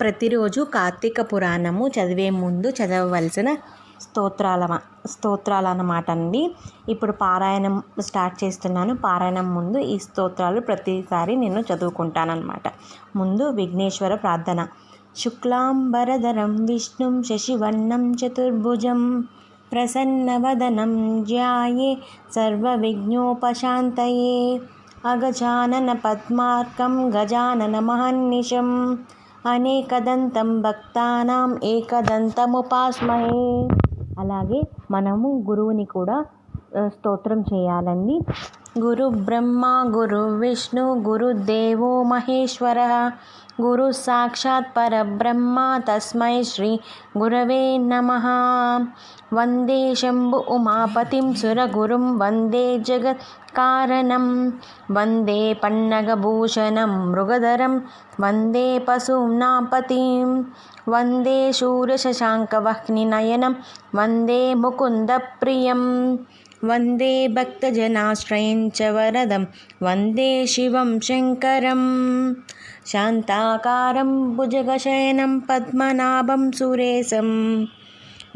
ప్రతిరోజు కార్తీక పురాణము చదివే ముందు చదవవలసిన స్తోత్రాల స్తోత్రాలు అన్నమాట అండి ఇప్పుడు పారాయణం స్టార్ట్ చేస్తున్నాను. పారాయణం ముందు ఈ స్తోత్రాలు ప్రతిసారి నేను చదువుకుంటానన్నమాట. ముందు విఘ్నేశ్వర ప్రార్థన. శుక్లాంబరధరం విష్ణుం శశివర్ణం చతుర్భుజం ప్రసన్నవదనం జ్యాయే సర్వవిఘ్నోపశాంతయే అగజానన పద్మార్కం గజానన మహన్నిషం అనేకదంతం భక్తానాం ఏకదంతముపాస్మహే. అలాగే మనము గురువుని కూడా స్తోత్రం చేయాలండి. गुरुब्रह्मा गुरुविष्णुगुरुदेवो महेश्वरः। गुरुस्साक्षात् परब्रह्म तस्मै श्रीगुरवे नमः। वन्दे शम्भु उमापतिं सुरगुरुं वन्दे जगत्कारणं। वन्दे पन्नगभूषणं मृगधरं वन्दे पशूनापतिं। वन्दे शूरशशाङ्कवह्निनयनं वन्दे मुकुन्दप्रियम्। वन्दे भक्तजनाश्रयं च वरदं। वन्दे शिवं शङ्करं। शान्ताकारं भुजगशयनं पद्मनाभं सुरेशं।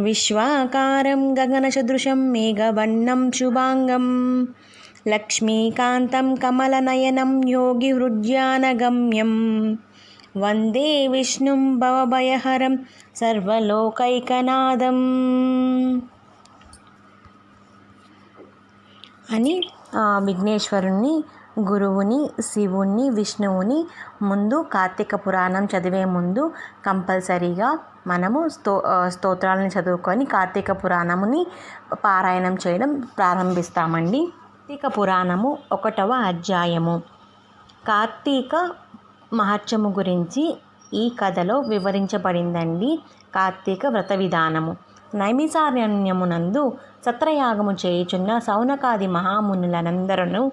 विश्वाकारं गगनसदृशं मेघवर्णं शुभाङ्गं। लक्ष्मीकान्तं कमलनयनं योगिहृद्यानगम्यं वन्दे विष्णुं भवभयहरं सर्वलोकैकनादम्। అని విఘ్నేశ్వరుణ్ణి గురువుని శివుణ్ణి విష్ణువుని ముందు కార్తీక పురాణం చదివే ముందు కంపల్సరీగా మనము స్తో స్తోత్రాలను చదువుకొని కార్తీక పురాణముని పారాయణం చేయడం ప్రారంభిస్తామండి. కార్తీక పురాణము ఒకటవ అధ్యాయము. కార్తీక మహత్యము గురించి ఈ కథలో వివరించబడిందండి కార్తీక వ్రత విధానము. నైమిసారణ్యమునందు సత్రయాగము చేయుచున్న సౌనకాది మహామునులనందరను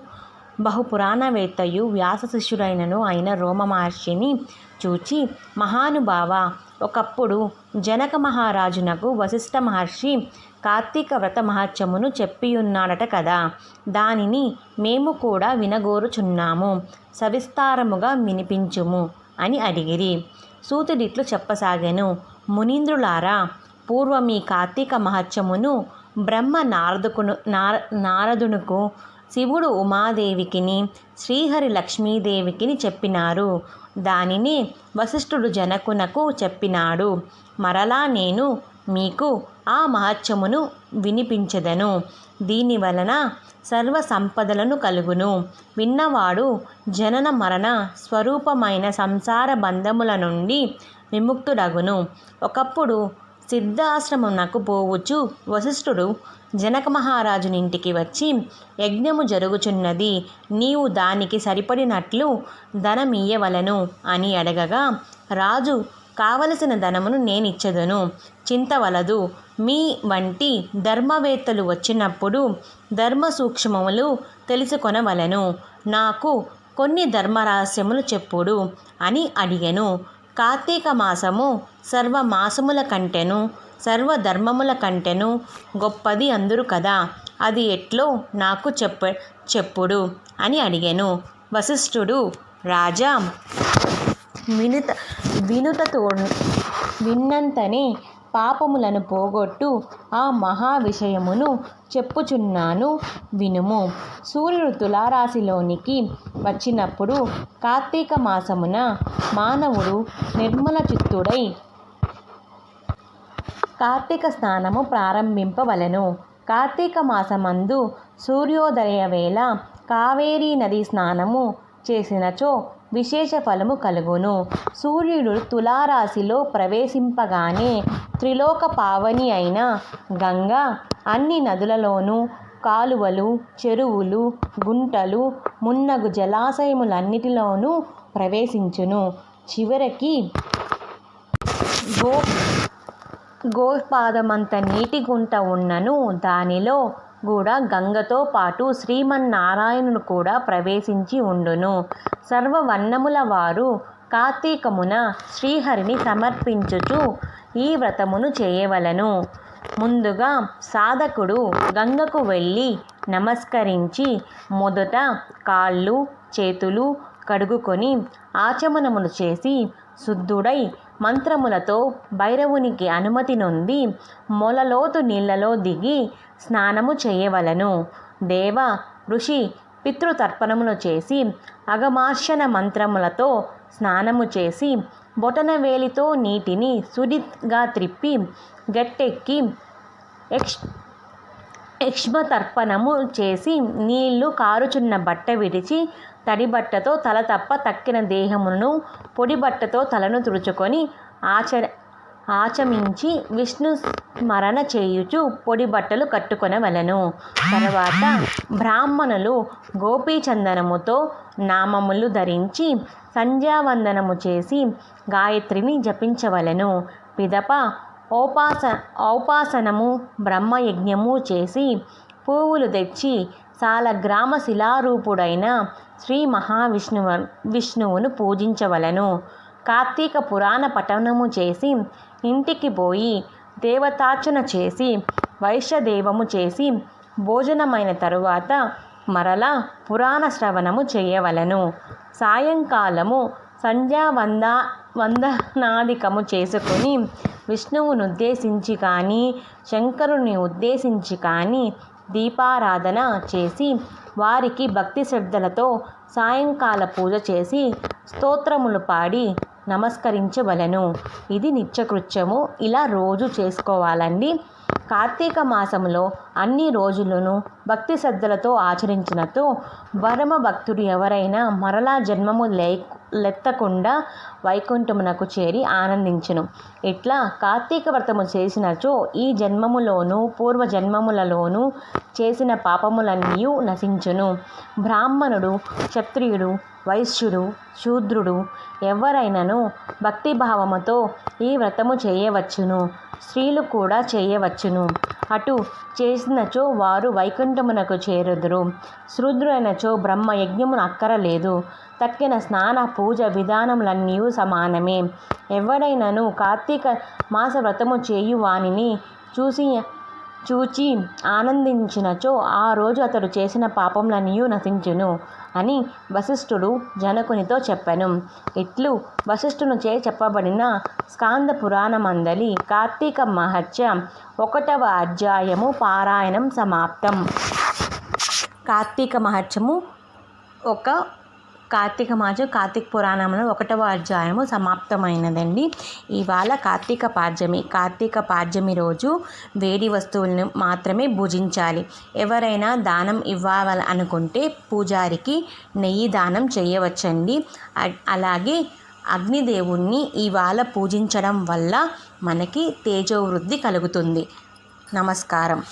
బహుపురాణవేత్తయు వ్యాస శిష్యుడైనను అయిన రోమ మహర్షిని చూచి మహానుభావ ఒకప్పుడు జనక మహారాజునకు వశిష్ఠ మహర్షి కార్తీక వ్రత మహత్యమును చెప్పియున్నాడట కదా దానిని మేము కూడా వినగోరుచున్నాము సవిస్తారముగా వినిపించుము అని అడిగిరి. సూతుడిట్లు చెప్పసాగాను మునీంద్రులారా పూర్వం ఈ కార్తీక మహత్యమును బ్రహ్మ నారదుకును నార నారదునుకు శివుడు ఉమాదేవికిని శ్రీహరి లక్ష్మీదేవికిని చెప్పినారు. దానిని వశిష్ఠుడు జనకునకు చెప్పినాడు. మరలా నేను మీకు ఆ మహత్యమును వినిపించదను. దీని వలన సర్వ సంపదలను కలుగును. విన్నవాడు జనన మరణ స్వరూపమైన సంసార బంధముల నుండి విముక్తుడగును. ఒకప్పుడు సిద్ధాశ్రమమునకు పోవచ్చు. వశిష్ఠుడు జనక మహారాజునింటికి వచ్చి యజ్ఞము జరుగుచున్నది. నీవు దానికి సరిపడినట్లు ధనమియ్యవలను అని అడగగా రాజు కావలసిన ధనమును నేనిచ్చదను. చింతవలదు మీ వంటి ధర్మవేత్తలు వచ్చినప్పుడు ధర్మ సూక్ష్మములు తెలుసుకొనవలను. నాకు కొన్ని ధర్మరహస్యములు చెప్పుడు అని అడిగెను. కార్తీక మాసము సర్వ మాసముల కంటెను సర్వధర్మముల కంటెను గొప్పది అందరు కదా. అది ఎట్లో నాకు చెప్ప చెప్పుడు అని అడిగాను. వశిష్ఠుడు రాజా వినుత వినుతతో విన్నంతనే పాపములను పోగొట్టు ఆ మహా విషయమును చెప్పుచున్నాను వినుము. సూర్యుడు తులారాశిలోనికి వచ్చినప్పుడు కార్తీక మాసమున మానవుడు నిర్మల చిత్తుడై కార్తీక స్నానము ప్రారంభింపవలెను. కార్తీక మాసమందు సూర్యోదయ వేళ కావేరీ నది స్నానము చేసినచో విశేష ఫలము కలుగును. సూర్యుడు తులారాశిలో ప్రవేశింపగానే త్రిలోక పావని అయిన గంగ అన్ని నదులలోనూ కాలువలు చెరువులు గుంటలు మున్నగు జలాశయములన్నిటిలోనూ ప్రవేశించును. చివరికి గో గోపాదమంత నీటి గుంట ఉన్నను. దానిలో కూడా గంగతో పాటు శ్రీమన్నారాయణుడు కూడా ప్రవేశించి ఉండును. సర్వవర్ణముల వారు కార్తీకమున శ్రీహరిని సమర్పించుచు ఈ వ్రతమును చేయవలను. ముందుగా సాధకుడు గంగకు వెళ్ళి నమస్కరించి మొదట కాళ్ళు చేతులు కడుగుకొని ఆచమనమును చేసి శుద్ధుడై మంత్రములతో భైరవునికి అనుమతి నొంది మొలలోతు నీళ్ళలో దిగి స్నానము చేయవలను. దేవ ఋషి పితృతర్పణములు చేసి అగమార్షణ మంత్రములతో స్నానము చేసి బొటనవేలితో నీటిని సుడిగా త్రిప్పి గట్టెక్కి ఎక్స్ యక్ష్మతర్పణము చేసి నీళ్ళు కారుచున్న బట్ట విడిచి తడి బట్టతో తల తప్ప తక్కిన దేహమును పొడిబట్టతో తలను తుడుచుకొని ఆచర ఆచమించి విష్ణు స్మరణ చేయుచు పొడి బట్టలు కట్టుకొనవలెను. తర్వాత బ్రాహ్మణులు గోపీచందనముతో నామములు ధరించి సంధ్యావందనము చేసి గాయత్రిని జపించవలెను. పిదప ఔపాస ఔపాసనము బ్రహ్మయజ్ఞము చేసి పువ్వులు తెచ్చి సాలగ్రామ శిలారూపుడైన శ్రీ మహావిష్ణువు విష్ణువును పూజించవలెను. కార్తీక పురాణ పఠనము చేసి ఇంటికి పోయి దేవతార్చన చేసి వైశ్యదేవము చేసి భోజనమైన తరువాత మరలా పురాణ శ్రవణము చేయవలెను. సాయంకాలము సంధ్యావంద వందనాదికము చేసుకుని విష్ణువును ఉద్దేశించి కానీ శంకరుని ఉద్దేశించి కానీ దీపారాధన చేసి వారికి భక్తి శ్రద్ధలతో సాయంకాల పూజ చేసి స్తోత్రములు పాడి నమస్కరించవలెను. ఇది నిత్యకృత్యము. ఇలా రోజు చేసుకోవాలండి. కార్తీక మాసంలో అన్ని రోజులను భక్తి శ్రద్ధలతో ఆచరించినతో పరమ భక్తుడు ఎవరైనా మరలా జన్మము లే లెత్తకుండా వైకుంఠమునకు చేరి ఆనందించును. ఇట్లా కార్తీక వ్రతము చేసినచో ఈ జన్మములోను పూర్వ జన్మములలోను చేసిన పాపములన్నీ నశించును. బ్రాహ్మణుడు క్షత్రియుడు వైశ్యుడు శూద్రుడు ఎవరైనను భక్తిభావముతో ఈ వ్రతము చేయవచ్చును. స్త్రీలు కూడా చేయవచ్చును. అటు చేసినచో వారు వైకుంఠమునకు చేరుదురు. శూద్రులైనచో బ్రహ్మ యజ్ఞమును అక్కరలేదు. తక్కిన స్నాన పూజ విధానములన్నీ సమానమే. ఎవడైనను కార్తీక మాస వ్రతము చేయు వానిని చూసి చూచి ఆనందించినచో ఆ రోజు అతడు చేసిన పాపములన్నీ నశించును అని వశిష్ఠుడు జనకునితో చెప్పెను. ఇట్లు వశిష్ఠునిచే చెప్పబడిన స్కాంద పురాణమందలి కార్తీక మహత్య ఒకటవ అధ్యాయము పారాయణం సమాప్తం. కార్తీక మహత్యము ఒక కార్తీక మాసం కార్తీక పురాణంలో ఒకటవ అధ్యాయము సమాప్తమైనదండి. ఇవాళ కార్తీక పాడ్యమి. కార్తీక పాడ్యమి రోజు వేడి వస్తువులను మాత్రమే భుజించాలి. ఎవరైనా దానం ఇవ్వాలి అనుకుంటే పూజారికి నెయ్యి దానం చేయవచ్చండి. అ- అలాగే అగ్నిదేవుణ్ణి ఇవాళ పూజించడం వల్ల మనకి తేజోవృద్ధి కలుగుతుంది. నమస్కారం.